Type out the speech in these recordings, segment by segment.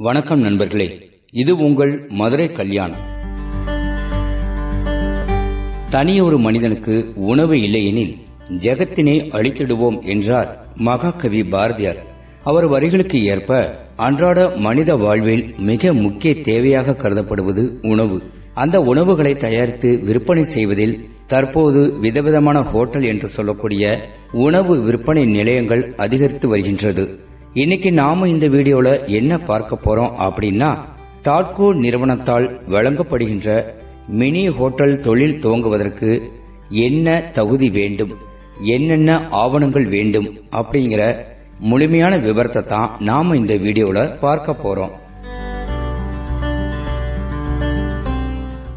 வணக்கம் நண்பர்களே இது உங்கள் மதுரை கல்யாணம். தனியொரு மனிதனுக்கு உணவு இல்லையெனில் ஜெகத்தினை அழித்திடுவோம் என்றார் மகாகவி பாரதியார். அவர் வரிகளுக்கு ஏற்ப அன்றாட மனித வாழ்வில் மிக முக்கிய தேவையாக கருதப்படுவது உணவு. அந்த உணவுகளை தயாரித்து விற்பனை செய்வதில் தற்போது விதவிதமான ஹோட்டல் என்று சொல்லக்கூடிய உணவு விற்பனை நிலையங்கள் அதிகரித்து வருகின்றது. இன்னைக்கு நாம இந்த வீடியோல என்ன பார்க்க போறோம் அப்படின்னா தாட்கோ நிறுவனத்தால் வழங்கப்படுகின்ற மினி ஹோட்டல் தொழில் துவங்குவதற்கு என்ன தகுதி வேண்டும் என்னென்ன ஆவணங்கள் வேண்டும் அப்படிங்கிற முழுமையான விவரத்தை தான் நாம இந்த வீடியோல பார்க்க போறோம்.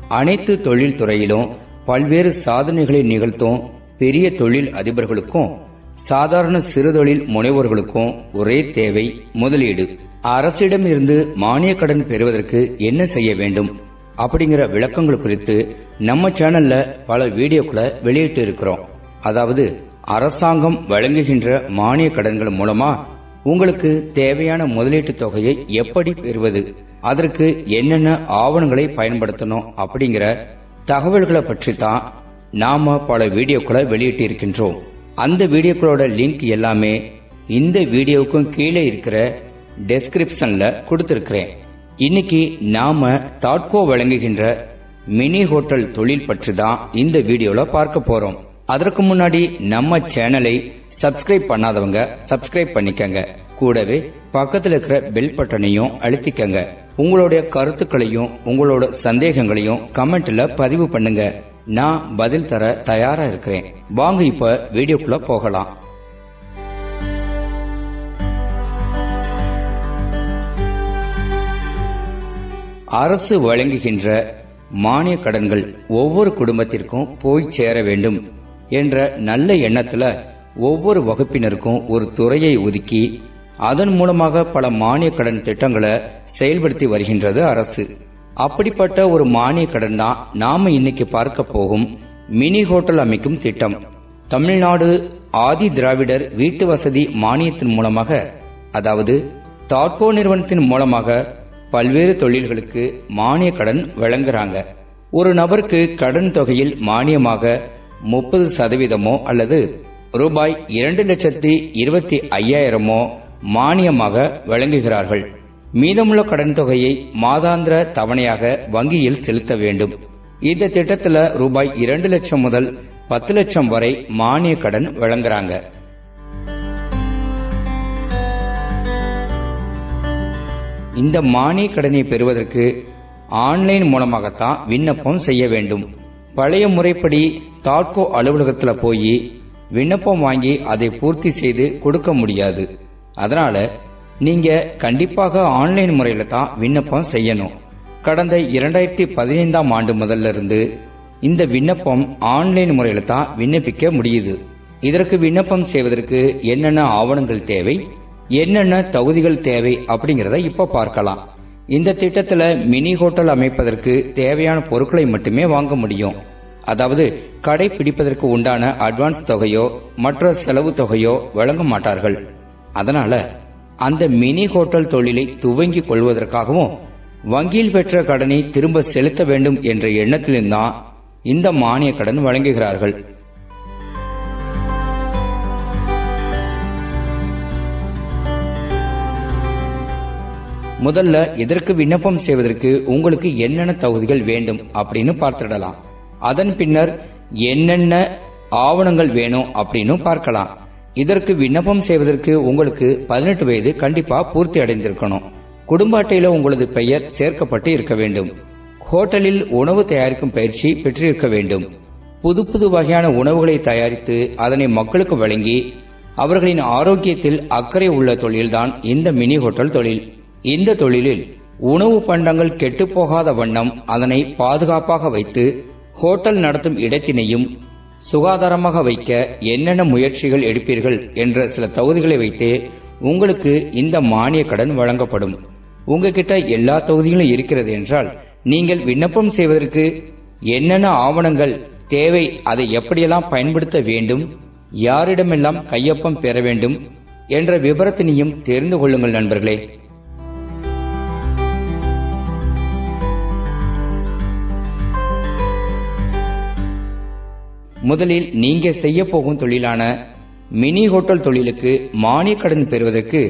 அனைத்து தொழில் துறையிலும் பல்வேறு சாதனைகளை நிகழ்த்தும் பெரிய தொழில் அதிபர்களுக்கும் சாதாரண சிறுதொழில் முனைவோர்களுக்கும் ஒரே தேவை முதலீடு. அரசிடம் இருந்து மானிய கடன் பெறுவதற்கு என்ன செய்ய வேண்டும்? அப்படிங்கிற விளக்கங்கள் குறித்து நம்ம சேனல்ல பல வீடியோக்களை வெளியிட்டு இருக்கிறோம். அதாவது அரசாங்கம் வழங்குகின்ற மானிய கடன்கள் மூலமா உங்களுக்கு தேவையான முதலீட்டு தொகையை எப்படி பெறுவது? அதற்கு என்னென்ன ஆவணங்களை பயன்படுத்தணும்? அப்படிங்கிற தகவல்களை பற்றி தான் நாம பல வீடியோக்களை வெளியிட்டு இருக்கின்றோம் அந்த வீடியோக்களோட லிங்க் எல்லாமே இந்த வீடியோவுக்கும் கீழே இருக்கிற டெஸ்கிரிப்ஷன்ல கொடுத்துருக்கிறேன். இன்னைக்கு நாம தாட்கோ வழங்குகின்ற மினி ஹோட்டல் தொழில் பற்றி தான் இந்த வீடியோல பார்க்க போறோம். அதற்கு முன்னாடி நம்ம சேனலை சப்ஸ்கிரைப் பண்ணாதவங்க சப்ஸ்கிரைப் பண்ணிக்கங்க. கூடவே பக்கத்தில் இருக்கிற பெல் பட்டனையும் அழுத்திக்கங்க. உங்களுடைய கருத்துக்களையும் உங்களோட சந்தேகங்களையும் கமெண்ட்ல பதிவு பண்ணுங்க. நான் பதில் தர தயாரா இருக்கிறேன். வாங்க இப்ப வீடியோக்குள்ள போகலாம். அரசு வழங்குகின்ற மானிய கடன்கள் ஒவ்வொரு குடும்பத்திற்கும் போய் சேர வேண்டும் என்ற நல்ல எண்ணத்துல ஒவ்வொரு வகுப்பினருக்கும் ஒரு துறையை ஒதுக்கி அதன் மூலமாக பல மானிய கடன் திட்டங்களை செயல்படுத்தி வருகின்றது அரசு. அப்படிப்பட்ட ஒரு மானிய கடன் தான் நாம இன்னைக்கு பார்க்க போகும் மினி ஹோட்டல் அமைக்கும் திட்டம். தமிழ்நாடு ஆதி திராவிடர் வீட்டு வசதி மானியத்தின் மூலமாக அதாவது தாட்கோ நிறுவனத்தின் மூலமாக பல்வேறு தொழில்களுக்கு மானிய கடன் வழங்குறாங்க. ஒரு நபருக்கு கடன் தொகையில் மானியமாக முப்பது சதவீதமோ அல்லது ரூபாய் இரண்டு லட்சத்தி இருபத்தி ஐயாயிரமோ மானியமாக வழங்குகிறார்கள். மீதமுள்ள கடன் தொகையை மாதாந்திர தவணையாக வங்கியில் செலுத்த வேண்டும். இந்த திட்டத்துல ரூபாய் இரண்டு லட்சம் முதல் பத்து லட்சம் வரை மானிய கடன் வழங்குறாங்க. இந்த மானிய கடனை பெறுவதற்கு ஆன்லைன் மூலமாகத்தான் விண்ணப்பம் செய்ய வேண்டும். பழைய முறைப்படி தாட்கோ அலுவலகத்தில் போய் விண்ணப்பம் வாங்கி அதை பூர்த்தி செய்து கொடுக்க முடியாது. அதனால நீங்க கண்டிப்பாக ஆன்லைன் முறையில தான் விண்ணப்பம் செய்யணும். கடந்த இரண்டாயிரத்தி பதினைந்தாம் ஆண்டு முதல்ல இருந்து இந்த விண்ணப்பம் ஆன்லைன் முறையில தான் விண்ணப்பிக்க முடியுது. இதற்கு விண்ணப்பம் செய்வதற்கு என்னென்ன ஆவணங்கள் தேவை என்னென்ன தகுதிகள் தேவை அப்படிங்கறத இப்ப பார்க்கலாம். இந்த திட்டத்துல மினி ஹோட்டல் அமைப்பதற்கு தேவையான பொருட்களை மட்டுமே வாங்க முடியும். அதாவது கடை பிடிப்பதற்கு உண்டான அட்வான்ஸ் தொகையோ மற்ற செலவு தொகையோ வழங்க மாட்டார்கள். அதனால அந்த மினி ஹோட்டல் தொழிலை துவங்கிக் கொள்வதற்காகவும் வங்கியில் பெற்ற கடனை திரும்ப செலுத்த வேண்டும் என்ற எண்ணத்திலிருந்தான் இந்த மானிய கடன் வழங்குகிறார்கள். முதல்ல இதற்கு விண்ணப்பம் செய்வதற்கு உங்களுக்கு என்னென்ன தகுதிகள் வேண்டும் அப்படின்னு பார்த்துடலாம். அதன் பின்னர் என்னென்ன ஆவணங்கள் வேணும் அப்படின்னு பார்க்கலாம். இதற்கு விண்ணப்பம் செய்வதற்கு உங்களுக்கு பதினெட்டு வயது கண்டிப்பா பூர்த்தி அடைந்திருக்கணும். குடும்ப அட்டையில உங்களது பெயர் சேர்க்கப்பட்டு இருக்க வேண்டும். ஹோட்டலில் உணவு தயாரிக்கும் பயிற்சி பெற்றிருக்க வேண்டும். புது புது வகையான உணவுகளை தயாரித்து அதனை மக்களுக்கு வழங்கி அவர்களின் ஆரோக்கியத்தில் அக்கறை உள்ள தொழில்தான் இந்த மினி ஹோட்டல் தொழில். இந்த தொழிலில் உணவு பண்டங்கள் கெட்டுப்போகாத வண்ணம் அதனை பாதுகாப்பாக வைத்து ஹோட்டல் நடத்தும் இடத்தினையும் சுகாதாரமாக வைக்க என்னென்ன முயற்சிகள் எடுப்பீர்கள் என்ற சில தகுதிகளை வைத்து உங்களுக்கு இந்த மானிய கடன் வழங்கப்படும். உங்ககிட்ட எல்லா தொகுதிகளும் இருக்கிறது என்றால் நீங்கள் விண்ணப்பம் செய்வதற்கு என்னென்ன ஆவணங்கள் தேவை அதை எப்படியெல்லாம் பயன்படுத்த வேண்டும் யாரிடமெல்லாம் கையொப்பம் பெற வேண்டும் என்ற விபரத்தினையும் தெரிந்து கொள்ளுங்கள் நண்பர்களே. முதலில் நீங்க செய்ய போகும் தொழிலான மினி ஹோட்டல் தொழிலுக்கு மானிய கடன் பெறுவதற்கு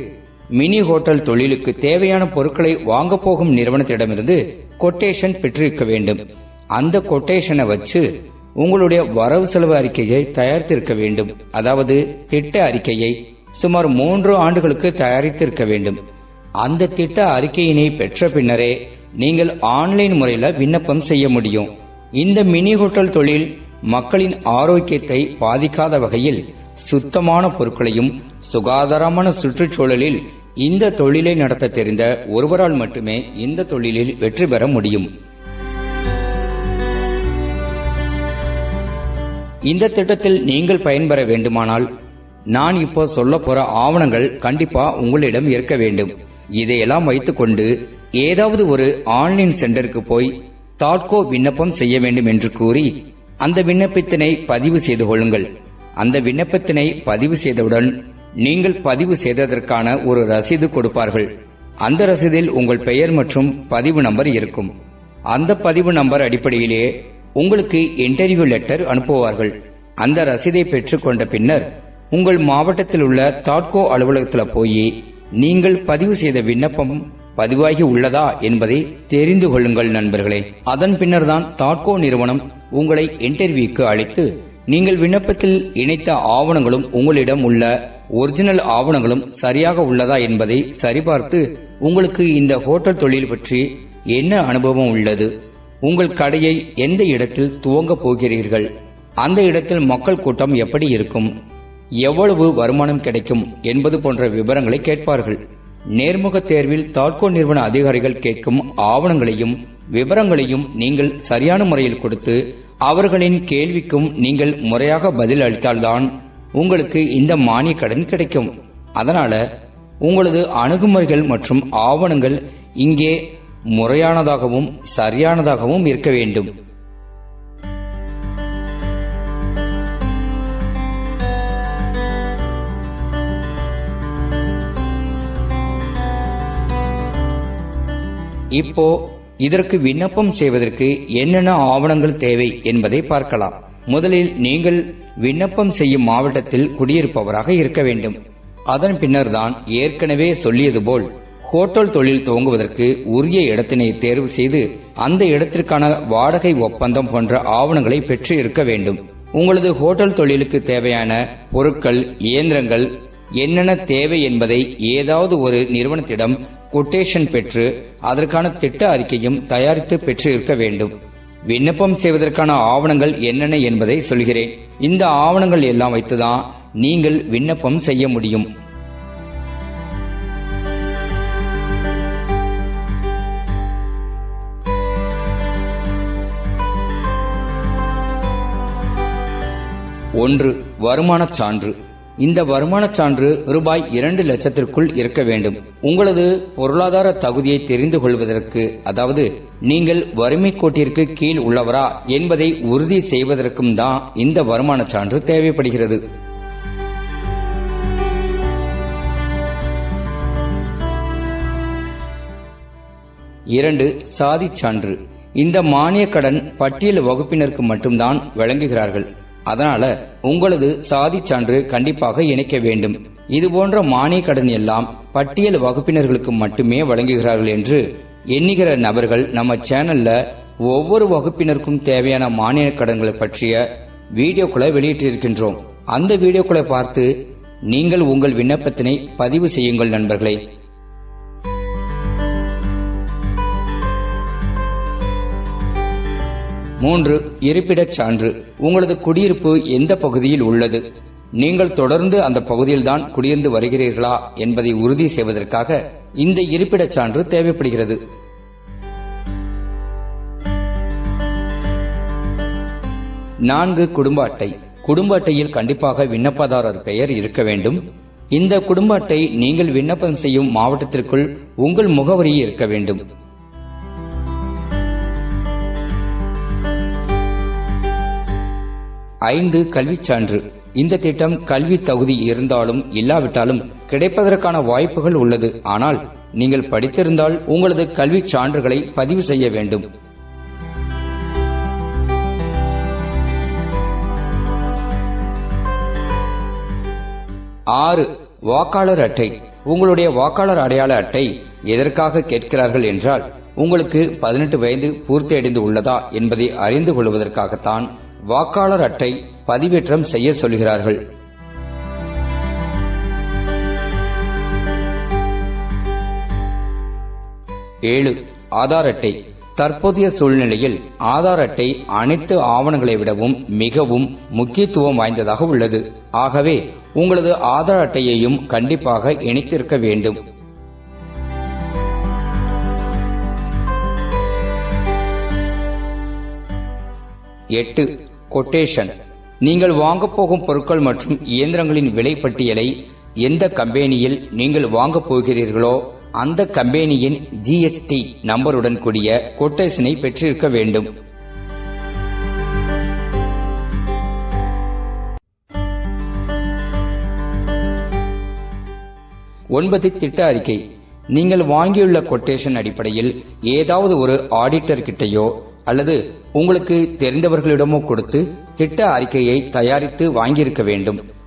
மினி ஹோட்டல் தொழிலுக்கு தேவையான பொருட்களை வாங்க போகும் நிறுவனத்திடமிருந்து கொட்டேஷன் பெற்றிருக்க வேண்டும். அந்த கொட்டேஷனை வச்சு உங்களுடைய வரவு செலவு அறிக்கையை தயாரித்திருக்க வேண்டும். அதாவது திட்ட அறிக்கையை சுமார் மூன்று ஆண்டுகளுக்கு தயாரித்திருக்க வேண்டும். அந்த திட்ட அறிக்கையினை பெற்ற பின்னரே நீங்கள் ஆன்லைன் முறையில் விண்ணப்பம் செய்ய முடியும். இந்த மினி ஹோட்டல் தொழில் மக்களின் ஆரோக்கியத்தை பாதிக்காத வகையில் சுத்தமான பொருட்களையும் சுகாதாரமான சுற்றுச்சூழலில் இந்த தொழிலை நடத்த தெரிந்த ஒருவரால் மட்டுமே இந்த தொழிலில் வெற்றி பெற முடியும். இந்த திட்டத்தில் நீங்கள் பயன்பெற வேண்டுமானால் நான் இப்போ சொல்ல போற ஆவணங்கள் கண்டிப்பா உங்களிடம் இருக்க வேண்டும். இதையெல்லாம் வைத்துக்கொண்டு ஏதாவது ஒரு ஆன்லைன் சென்டருக்கு போய் தாட்கோ விண்ணப்பம் செய்ய வேண்டும் என்று கூறி அந்த விண்ணப்பத்தினை பதிவு செய்து கொள்ளுங்கள். அந்த விண்ணப்பத்தினை பதிவு செய்தவுடன் நீங்கள் பதிவு செய்ததற்கான ஒரு ரசீது கொடுப்பார்கள். அந்த ரசீதில் உங்கள் பெயர் மற்றும் பதிவு நம்பர் இருக்கும். அந்த பதிவு நம்பர் அடிப்படையிலே உங்களுக்கு இன்டர்வியூ லெட்டர் அனுப்புவார்கள். அந்த ரசீதை பெற்றுக்கொண்ட பின்னர் உங்கள் மாவட்டத்தில் உள்ள தாட்கோ அலுவலகத்தில் போய் நீங்கள் பதிவு செய்த விண்ணப்பம் பதிவாகி உள்ளதா என்பதை தெரிந்து கொள்ளுங்கள் நண்பர்களே. அதன் பின்னர் தான் தாட்கோ நிறுவனம் உங்களை இன்டர்வியூக்கு அழைத்து நீங்கள் விண்ணப்பத்தில் இணைத்த ஆவணங்களும் உங்களிடம் உள்ள ஒரிஜினல் ஆவணங்களும் சரியாக உள்ளதா என்பதை சரிபார்த்து உங்களுக்கு இந்த ஹோட்டல் தொழில் பற்றி என்ன அனுபவம் உள்ளது? உங்கள் கடையை எந்த இடத்தில் துவங்கப் போகிறீர்கள்? அந்த இடத்தில் மக்கள் கூட்டம் எப்படி இருக்கும்? எவ்வளவு வருமானம் கிடைக்கும் என்பது போன்ற விவரங்களை கேட்பார்கள். நேர்முக தேர்வில் தாட்கோ நிறுவன அதிகாரிகள் கேட்கும் ஆவணங்களையும் விவரங்களையும் நீங்கள் சரியான முறையில் கொடுத்து அவர்களின் கேள்விக்கும் நீங்கள் முறையாக பதில் அளித்தால்தான் உங்களுக்கு இந்த மானிய கடன் கிடைக்கும். அதனால உங்களது அணுகுமுறைகள் மற்றும் ஆவணங்கள் இங்கே முறையானதாகவும் சரியானதாகவும் இருக்க வேண்டும். இப்போ இதற்கு விண்ணப்பம் செய்வதற்கு என்னென்ன ஆவணங்கள் தேவை என்பதை பார்க்கலாம். முதலில் நீங்கள் விண்ணப்பம் செய்யும் மாவட்டத்தில் குடியிருப்பவராக இருக்க வேண்டும். அதன் பின்னர் தான் ஏற்கனவே சொல்லியது போல் ஹோட்டல் தொழில் துவங்குவதற்கு உரிய இடத்தினை தேர்வு செய்து அந்த இடத்திற்கான வாடகை ஒப்பந்தம் போன்ற ஆவணங்களை பெற்று இருக்க வேண்டும். உங்களது ஹோட்டல் தொழிலுக்கு தேவையான பொருட்கள் இயந்திரங்கள் என்னென்ன தேவை என்பதை ஏதாவது ஒரு நிறுவனத்திடம் கொட்டேஷன் பெற்று அதற்கான திட்ட அறிக்கையும் தயாரித்து பெற்று இருக்க வேண்டும். விண்ணப்பம் செய்வதற்கான ஆவணங்கள் என்னென்ன என்பதை சொல்கிறேன். இந்த ஆவணங்கள் எல்லாம் வைத்துதான் நீங்கள் விண்ணப்பம் செய்ய முடியும். ஒன்று வருமானச் சான்று. இந்த வருமானச் சான்று ரூபாய் இரண்டு லட்சத்திற்குள் இருக்க வேண்டும். உங்களது பொருளாதார தகுதியை தெரிந்து கொள்வதற்கு அதாவது நீங்கள் வறுமை கோட்டிற்கு கீழ் உள்ளவரா என்பதை உறுதி செய்வதற்கும் தான் இந்த வருமானச் சான்று தேவைப்படுகிறது. இரண்டு சாதிச் சான்று. இந்த மானிய கடன் பட்டியல் வகுப்பினருக்கு மட்டும்தான் வழங்குகிறார்கள். அதனால உங்களது சாதிச் சான்று கண்டிப்பாக இணைக்க வேண்டும். இது போன்ற மானிய கடன் எல்லாம் பட்டியல் வகுப்பினர்களுக்கு மட்டுமே வழங்குகிறார்கள் என்று எண்ணுகிற நபர்கள் நம்ம சேனல்ல ஒவ்வொரு வகுப்பினருக்கும் தேவையான மானிய கடன்களை பற்றிய வீடியோக்களை வெளியிட்டிருக்கின்றோம். அந்த வீடியோக்களை பார்த்து நீங்கள் உங்கள் விண்ணப்பத்தினை பதிவு செய்யுங்கள் நண்பர்களே. மூன்று இருப்பிடச் சான்று. உங்களது குடியிருப்பு எந்த பகுதியில் உள்ளது? நீங்கள் தொடர்ந்து அந்த பகுதியில்தான் குடியிருந்து வருகிறீர்களா என்பதை உறுதி செய்வதற்காக இந்த இருப்பிடச் சான்று தேவைப்படுகிறது. நான்கு குடும்ப அட்டை குடும்ப அட்டையில் கண்டிப்பாக விண்ணப்பதாரர் பெயர் இருக்க வேண்டும். இந்த குடும்ப அட்டை நீங்கள் விண்ணப்பம் செய்யும் மாவட்டத்திற்குள் உங்கள் முகவரி இருக்க வேண்டும். ஐந்து கல்வி சான்று. இந்த திட்டம் கல்வி தகுதி இருந்தாலும் இல்லாவிட்டாலும் கிடைப்பதற்கான வாய்ப்புகள் உள்ளது. ஆனால் நீங்கள் படித்திருந்தால் உங்களது கல்வி சான்றுகளை பதிவு செய்ய வேண்டும். ஆறு வாக்காளர் அட்டை. உங்களுடைய வாக்காளர் அடையாள அட்டை எதற்காக கேட்கிறார்கள் என்றால் உங்களுக்கு பதினெட்டு வயது பூர்த்தி அடைந்து உள்ளதா என்பதை அறிந்து கொள்வதற்காகத்தான் வாக்காளர் அட்டை பதிவேற்றம் செய்ய சொல்கிறார்கள். ஏழு ஆதார் அட்டை. தற்போதைய சூழ்நிலையில் ஆதார் அட்டை அனைத்து ஆவணங்களை விடவும் மிகவும் முக்கியத்துவம் வாய்ந்ததாக உள்ளது. ஆகவே உங்களது ஆதார் அட்டையையும் கண்டிப்பாக இணைத்திருக்க வேண்டும். எட்டு கொட்டேஷன் நீங்கள் வாங்கப் போகும் பொருட்கள் மற்றும் இயந்திரங்களின் விலை பட்டியலை எந்த கம்பெனியில் நீங்கள் வாங்கப் போகிறீர்களோ அந்த கம்பெனியின் ஜிஎஸ்டி நம்பருடன் கூடிய கொட்டேஷனை பெற்றிருக்க வேண்டும். ஒன்பது திட்ட அறிக்கை. நீங்கள் வாங்கியுள்ள கொட்டேஷன் அடிப்படையில் ஏதாவது ஒரு ஆடிட்டர் கிட்டையோ அல்லது உங்களுக்கு தெரிந்தவர்களிடமோ கொடுத்து திட்ட அறிக்கையை தயாரித்து வாங்கியிருக்க வேண்டும்.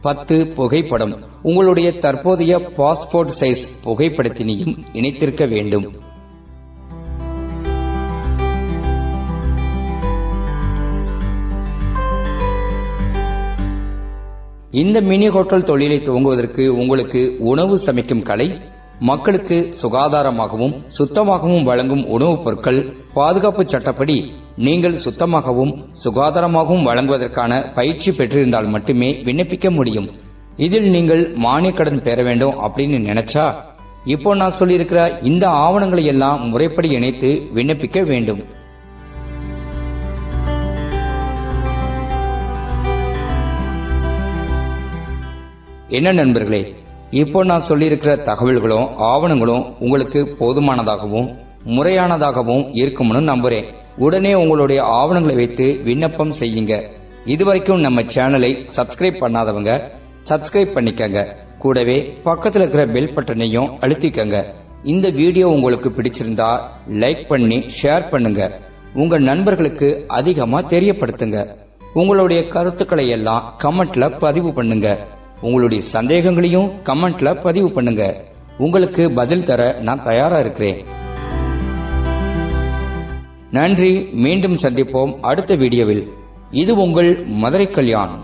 பத்து புகைப்படம். உங்களுடைய தற்போதைய பாஸ்போர்ட் சைஸ் புகைப்படத்தினையும் இணைத்திருக்க வேண்டும். இந்த மினி ஹோட்டல் தொழிலை துவங்குவதற்கு உங்களுக்கு உணவு சமைக்கும் கலை மக்களுக்கு சுகாதாரமாகவும் சுத்தமாகவும் வழங்கும் உணவுப் பொருட்கள் பாதுகாப்பு சட்டப்படி நீங்கள் சுத்தமாகவும் சுகாதாரமாகவும் வழங்குவதற்கான பயிற்சி பெற்றிருந்தால் மட்டுமே விண்ணப்பிக்க முடியும். இதில் நீங்கள் மானிய கடன் பெற வேண்டும் அப்படின்னு நினைச்சா இப்போ நான் சொல்லியிருக்கிற இந்த ஆவணங்களை எல்லாம் முறைப்படி இணைத்து விண்ணப்பிக்க வேண்டும். என்ன நண்பர்களே இப்போ நான் சொல்லியிருக்கிற தகவல்களும் ஆவணங்களும் உங்களுக்கு போதுமானதாகவும் முறையானதாகவும் இருக்கும்னு நம்புறேன். உடனே உங்களுடைய ஆவணங்களை வைத்து விண்ணப்பம் செய்யுங்க. இதுவரைக்கும் நம்ம சேனலை சப்ஸ்கிரைப் பண்ணாதவங்க சப்ஸ்கிரைப் பண்ணிக்கங்க. கூடவே பக்கத்தில் இருக்கிற பெல் பட்டனையும் அழுத்திக்கங்க. இந்த வீடியோ உங்களுக்கு பிடிச்சிருந்தா லைக் பண்ணி ஷேர் பண்ணுங்க. உங்க நண்பர்களுக்கு அதிகமா தெரியப்படுத்துங்க. உங்களுடைய கருத்துக்களை எல்லாம் கமெண்ட்ல பதிவு பண்ணுங்க. உங்களுடைய சந்தேகங்களையும் கமெண்ட்ல பதிவு பண்ணுங்க. உங்களுக்கு பதில் தர நான் தயாரா இருக்கிறேன். நன்றி மீண்டும் சந்திப்போம் அடுத்த வீடியோவில். இது உங்கள் மதுரை கல்யாண்.